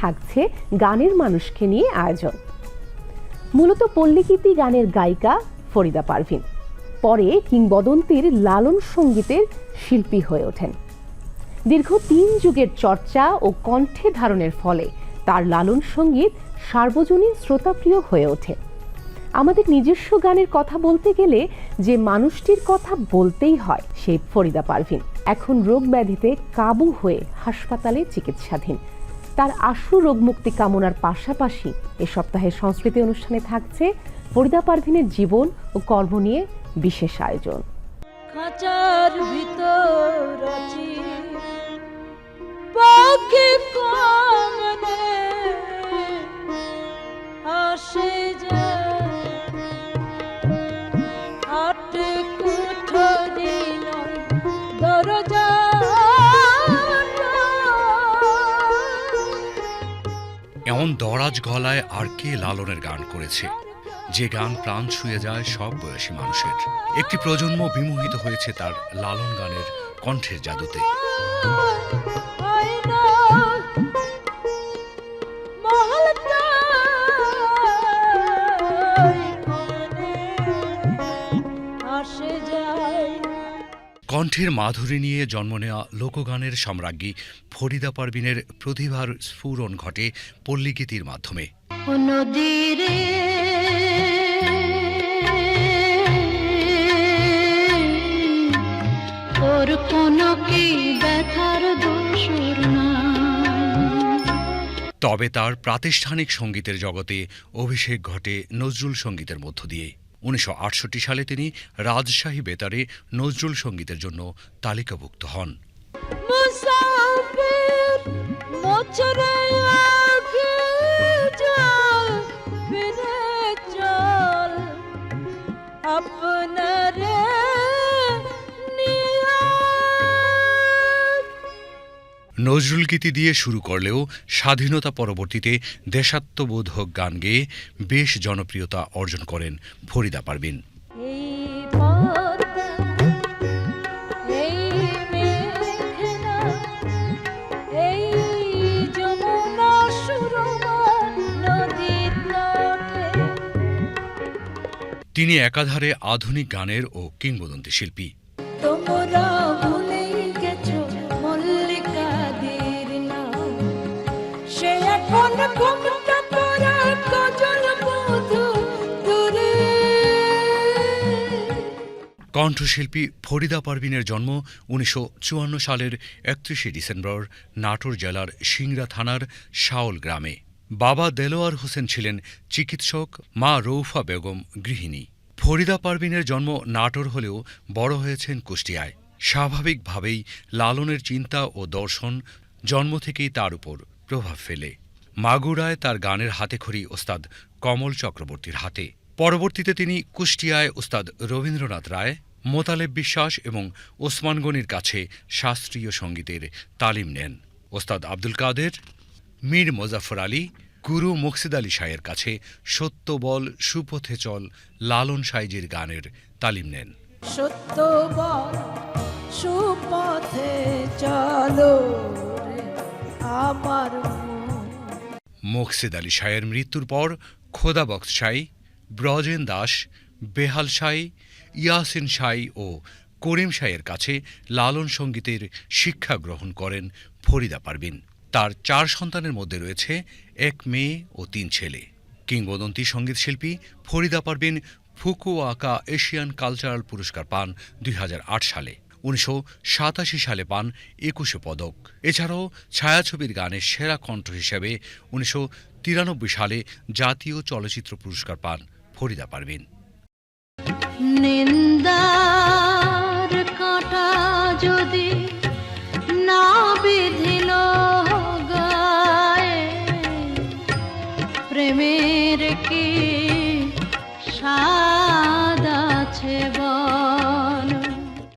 থাকছে গানের মানুষকে নিয়ে আয়োজন। মূলত পল্লীগীতি গানের গায়িকা ফরিদা পারভিন। পরে কিংবদন্তির লালন সঙ্গীতের শিল্পী হয়ে ওঠেন। দীর্ঘ তিন যুগের চর্চা ও কণ্ঠে ধারণের ফলে তার লালন সংগীত সার্বজনীন শ্রোতাপ্রিয় হয়ে ওঠে। আমাদের নিজস্ব গানের কথা বলতে গেলে যে মানুষটির কথা বলতেই হয় সেই ফরিদা পারভিন। এখন রোগ ব্যাধিতে কাবু হয়ে হাসপাতালে চিকিৎসাধীন। তার আশু রোগমুক্তি কামনার পাশাপাশি এ সপ্তাহের সংস্কৃতি অনুষ্ঠানে থাকছে ফরিদা পারভিনের জীবন ও কর্ম নিয়ে বিশেষ আয়োজন। ভিতর এমন দরাজ গলায় আর কে লালনের গান করেছে? যে গান প্রাণ ছুঁয়ে যায় সব বয়সী মানুষের। একটি প্রজন্ম বিমোহিত হয়েছে তার লালন গানের কণ্ঠের জাদুতে। কণ্ঠের মাধুরী নিয়ে জন্ম নেওয়া লোকগানের সম্রাজ্ঞী ফরিদা পারবিনের প্রতিভার স্ফুরণ ঘটে পল্লীগীতির মাধ্যমে। ও কোনো কি ব্যথার দোষর নাই তবে তার প্রাতিষ্ঠানিক সঙ্গীতের জগতে অভিষেক ঘটে নজরুল সঙ্গীতের মধ্য দিয়ে। উনিশশো আটষট্টি সালে তিনি রাজশাহী বেতারে নজরুল সঙ্গীতের জন্য তালিকাভুক্ত হন। নজরুল গীতি দিয়ে শুরু করলেও স্বাধীনতা পরবর্তীতে দেশাত্মবোধক গান গেয়ে বেশ জনপ্রিয়তা অর্জন করেন ফরিদা পারবিন তিনি একাধারে আধুনিক গানের ও কিংবদন্তি শিল্পী কণ্ঠশিল্পী ফরিদা পারবিনের জন্ম উনিশশো চুয়ান্ন সালের একত্রিশে ডিসেম্বর নাটোর জেলার সিংড়া থানার শাওল গ্রামে। বাবা দেলোয়ার হোসেন ছিলেন চিকিৎসক, মা রৌফা বেগম গৃহিণী। ফরিদা পারবিনের জন্ম নাটোর হলেও বড় হয়েছেন কুষ্টিয়ায়। স্বাভাবিকভাবেই লালনের চিন্তা ও দর্শন জন্ম থেকেই তার উপর প্রভাব ফেলে। মাগুরায় তার গানের হাতেখড়ি ওস্তাদ কমল চক্রবর্তীর হাতে। পরবর্তীতে তিনি কুষ্টিয়ায় ওস্তাদ রবীন্দ্রনাথ রায়, মোতালেব বিশ্বাস এবং ওসমান গনির কাছে শাস্ত্রীয় সঙ্গীতের তালিম নেন। ওস্তাদ আব্দুল কাদের, মীর মোজাফর আলী, গুরু মুকসিদ আলী শাহের কাছে সত্য বল, সুপথে চল, লালন সাইজির গানের তালিম নেন। সত্য বল, সুপথে চলো আমার মুকসিদ আলী শাহের মৃত্যুর পর খোদা বক্স সাই ব্রজেন দাস, বেহাল সাই ইয়াসিন সাই ও করিম সাইয়ের কাছে লালন সঙ্গীতের শিক্ষা গ্রহণ করেন ফরিদা পারবিন তার চার সন্তানের মধ্যে রয়েছে এক মেয়ে ও তিন ছেলে। কিংবদন্তি সংগীত শিল্পী Farida Parveen Fukuoka Asian cultural পুরস্কার পান দুই হাজার আট সালে। উনিশশো সাতাশি সালে পান একুশে পদক। এছাড়াও ছায়াছবির গানের সেরা কণ্ঠ হিসেবে উনিশশো সালে জাতীয় চলচ্চিত্র পুরস্কার পান ফরিদা পারভিন। নিন্দার প্রেমের কি সা